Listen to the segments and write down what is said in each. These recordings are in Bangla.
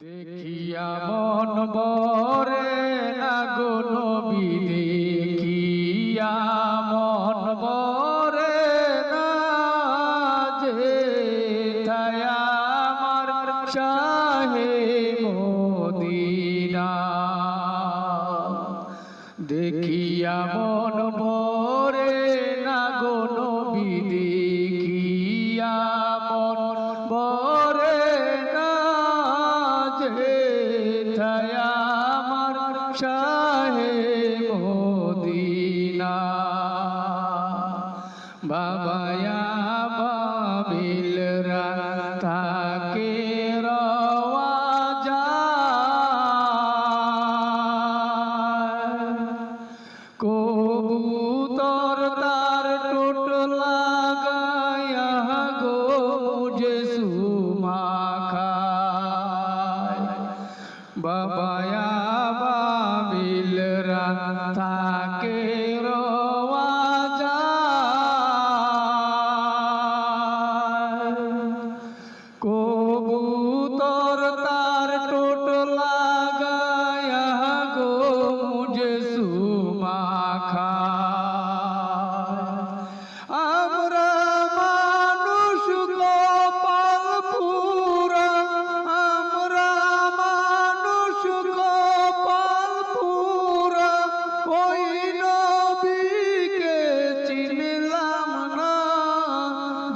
দেখিয়া মন বরে না গো নবী, দেখিয়া মন বরে না যে আমার চাহে মদিনা। দেখিয়া মন বরে 爸爸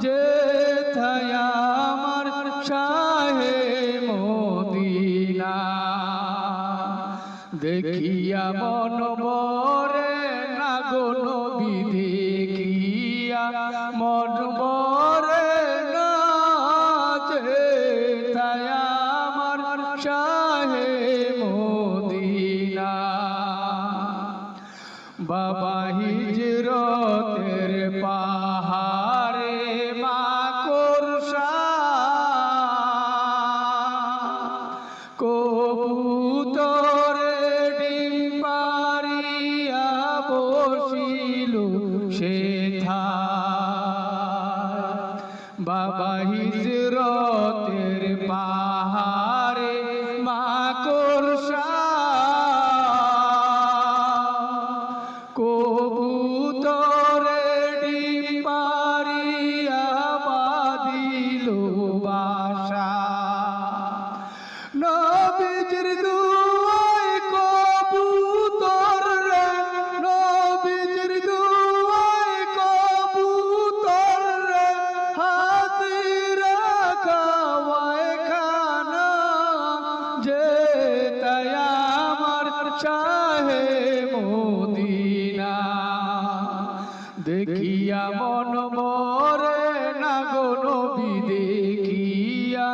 যে আমার শাহে মদিনা দেখিয়া মন বড় বাবা হিজরতের পাহাড়ে মাকড়সা কবুতরে ডিপারিয়া বাদিল বাসা। নবীজির দু চাহে মোদিনা। দেখিয়া মন মরে না গো নবী দেখিয়া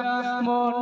মন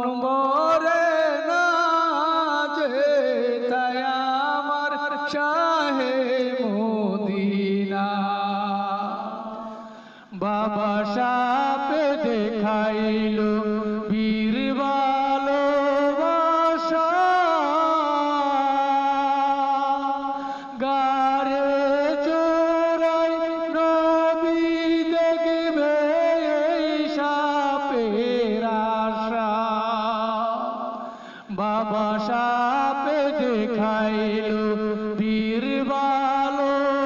পীর ভালোবাসা।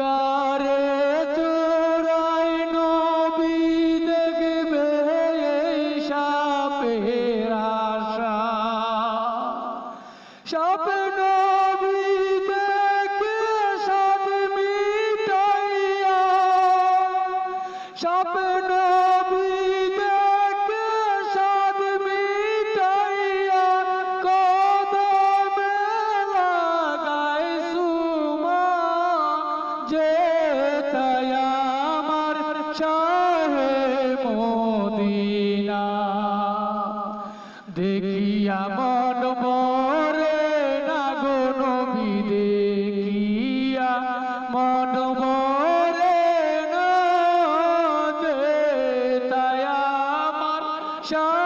গারে তোরাই নবী দেখবে সাপের আশা। স্বপ্ন যে আমার শাহে মোদিনা। দেখিয়া মন মরে না গনবি দেখিয়া মন মরে না যে আমার শাহ